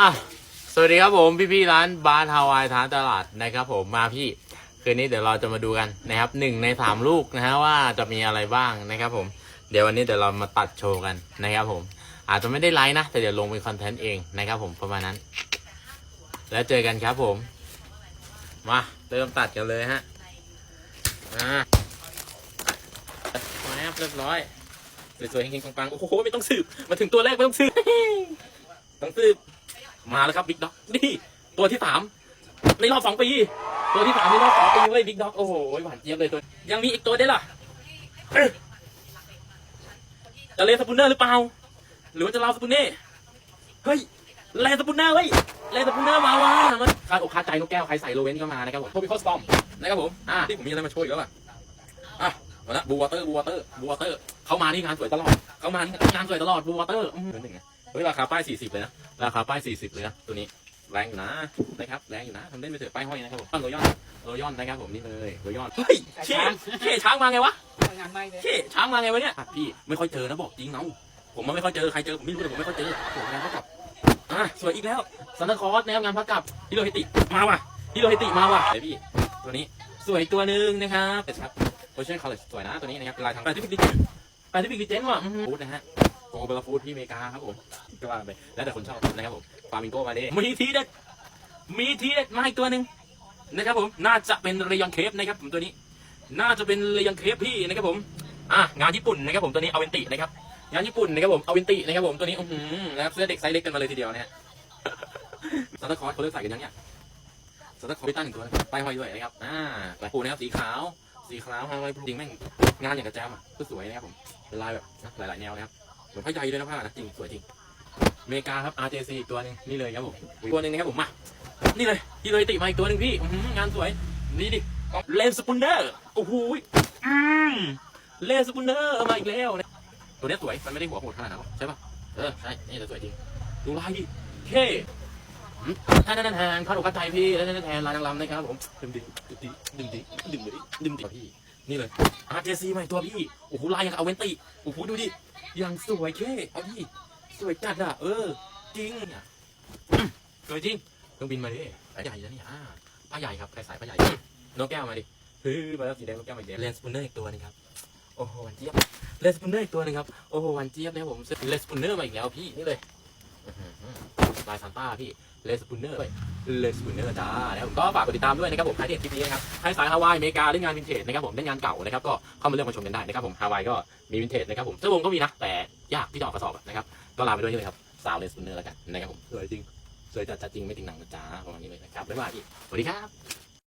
อะสวัสดีครับผมพี่พี่ๆร้านบาร์ฮาวายทานตลาดนะครับผมมาพี่คืนนี้เดี๋ยวเราจะมาดูกันนะครับหนึ่งในสามลูกนะฮะว่าจะมีอะไรบ้างนะครับผมเดี๋ยววันนี้เดี๋ยวเรามาตัดโชว์กันนะครับผม อาจจะไม่ได้ไลฟ์นะ แต่เดี๋ยวลงเป็นคอนเทนต์เองนะครับผมประมาณนั้น แล้วเจอกันครับผม มาเริ่มตัดกันเลยฮะอ่ามาครับเรียบร้อยสวยๆเฮงๆปังๆโอ้โหไม่ต้องสืบมาถึงตัวแรกไม่ต้องสืบต้องสืบ มาแล้วครับบิ๊กด็อกนี่ตัวที่สามในรอบสองปี ตัวที่สามในรอบสองปีเว้ยบิ๊กด็อกโอ้โหหวานเจี๊ยบเลยตัว ยังมีอีกตัวได้วยล่ะเอ้ยจะเลสปูนเนอร์หรือเปล่า หรือว่าจะลาวสปูนเน่เฮ้ยเลสปูนเนอร์เว้ยเลสปูนเนอร์มาว่ะมันคาดอกคาดใจนกแก้วใครใส่โลเวนก็มานะครับผมโทบิคอสตอมนะครับผมอ่าที่ผมมีอะไรมาโชว์อีกแล้วล่ะอะมาละบูวอเตอร์บูวอเตอร์บูวอเตอร์เขามานี่งานสวยตลอดเขามานี่งานสวยตลอดบูวอเตอร์อืมหนึ่งไงเฮ้ยราคาป้ายสี่สิบเลยนะ ราคาป้าย 40 เลยนะตัวนี้แรงอยู่นะนะครับแรงอยู่นะทำเล่นไปเถอะป้ายห้อยนะครับผมโรยอนโรยอนนะครับผมนี่เลยโรยอนเฮ้ยเช่เช่ช้างมาไงวะงานไม่เลยเช่ช้างมาไงวะเนี่ยอะพี่ไม่ค่อยเจอนะบอกจริงเนาะผมมันไม่ค่อยเจอใครเจอผมไม่รู้แต่ผมไม่ค่อยเจอผมงานพักกับอะสวยอีกแล้วซันตาคอร์สนะครับงานพักกับฮิโรฮิติมาว่ะฮิโรฮิติมาว่ะเดี๋ยวพี่ตัวนี้สวยตัวหนึ่งนะครับเป็นครับโพชั่นคอลเลจสวยนะตัวนี้นะครับเป็นลายทางแปซิฟิกดิเจนแปซิฟิกดิเจนว่ะอืมฟูดนะฮะโกเบลฟูดที่อเมริกาครับผม ก็ว่าไปแล้วแต่คนชอบนะครับผมฟามิงโกมาดิมีทีเด็ดมีทีเด็ดมาอีกตัวหนึ่งนะครับผมน่าจะเป็นเรยอนเคฟนะครับผมตัวนี้ น่าจะเป็นเรยอนเคฟพี่นะครับผมอะงานญี่ปุ่นนะครับผมตัวนี้เอาเวนตินะครับงานญี่ปุ่นนะครับผมเอาเวนตินะครับผมตัวนี้อื้อหือนะครับเสื้อเด็กไซส์เล็กกันมาเลยทีเดียวนะฮะซานตาคลอสเขาเลือกใส่กันยังเนี่ยซานตาคลอสพิตั้งหนึ่งตัวป้ายห้อยด้วยนะครับอ่าลายปูนะครับสีขาวสีขาวฮาวายจริงแม่งงานอย่างกระแจมอะก็สวยนะครับผมเป็นลายแบบหลายๆแนวนะครับเหมือนผ้าใยด้วยนะผ้านะจริงสวยจริง เมริกาครับ RJC อีกตัวหนึงนี่เลยครับผมตัวหนึงนะครับผมมานี่เลยที่เลยติมาอีกตัวหนึ่งพี่อื้อหืองานสวยนี่ดิเลนสปุนเนอร์โอ้โหยอืมเลนสปุนเนอร์มาอีกแล้วนะตัวเนี้ยสวยมันไม่ได้หัวโหดขนาดนั้นหรอกใช่ป่ะเออใช่นี่แต่สวยจริงดูลายดิเท่อืมท่านนั่นแทนข้าดอกกระใจพี่แล้วนั่นแทนลายนางรำนะครับผมดึงดิดึงดิดึงดิดึงดิดึงดิพี่นี่เลย RJC มาอีกตัวพี่โอ้โหลายอย่างเอาเวนติโอ้โหดูดิอย่างสวยเท่เอาดิ สวยจัดอะเออ จริงเนี่ยอืมสวยจริงเครื่องบินมาดิสายใหญ่นะเนี่ยอ่าผ้าใหญ่ครับใครสายผ้าใหญ่นกแก้วมาดิเฮ้ยมาแล้วสีแดงนกแก้วมาอีกแล้วเลนสปูนเนอร์อีกตัวหนึงครับโอ้โหหวันเจี๊ยบเลนสปูนเนอร์อีกตัวหนึงครับโอ้โหหวันเจี๊ยบนะครับผมเลนสปูนเนอร์มาอีกแล้วพี่นี่เลยอื้อหือลายซานต้าพี่เลนสปูนเนอร์เลนสปูนเนอร์จ้านะครับผมก็ฝากกดติดตามด้วยนะครับผมใครที่เห็นคลิปนี้นะครับใครสายฮาวายอเมริกาเล่นงานวินเทจนะครับผมเล่นงานเก่านะครับก็เข้ามาเลือกมาชมกันได้นะครับผมฮาวายก็มีวินเทจนะครับผมเสื้อวงก็มีนะแต่ ยากที่จะออกกระสอบอะนะครับ ก็ลาไปด้วยนี่เลยครับสาวเลสปูนเนอร์แล้วกันนะครับผมสวยจริงสวยจัดจัดจริงไม่ติงหนังนะจ๊ะประมาณนี้เลยนะครับบ๊ายบายพี่สวัสดีครับ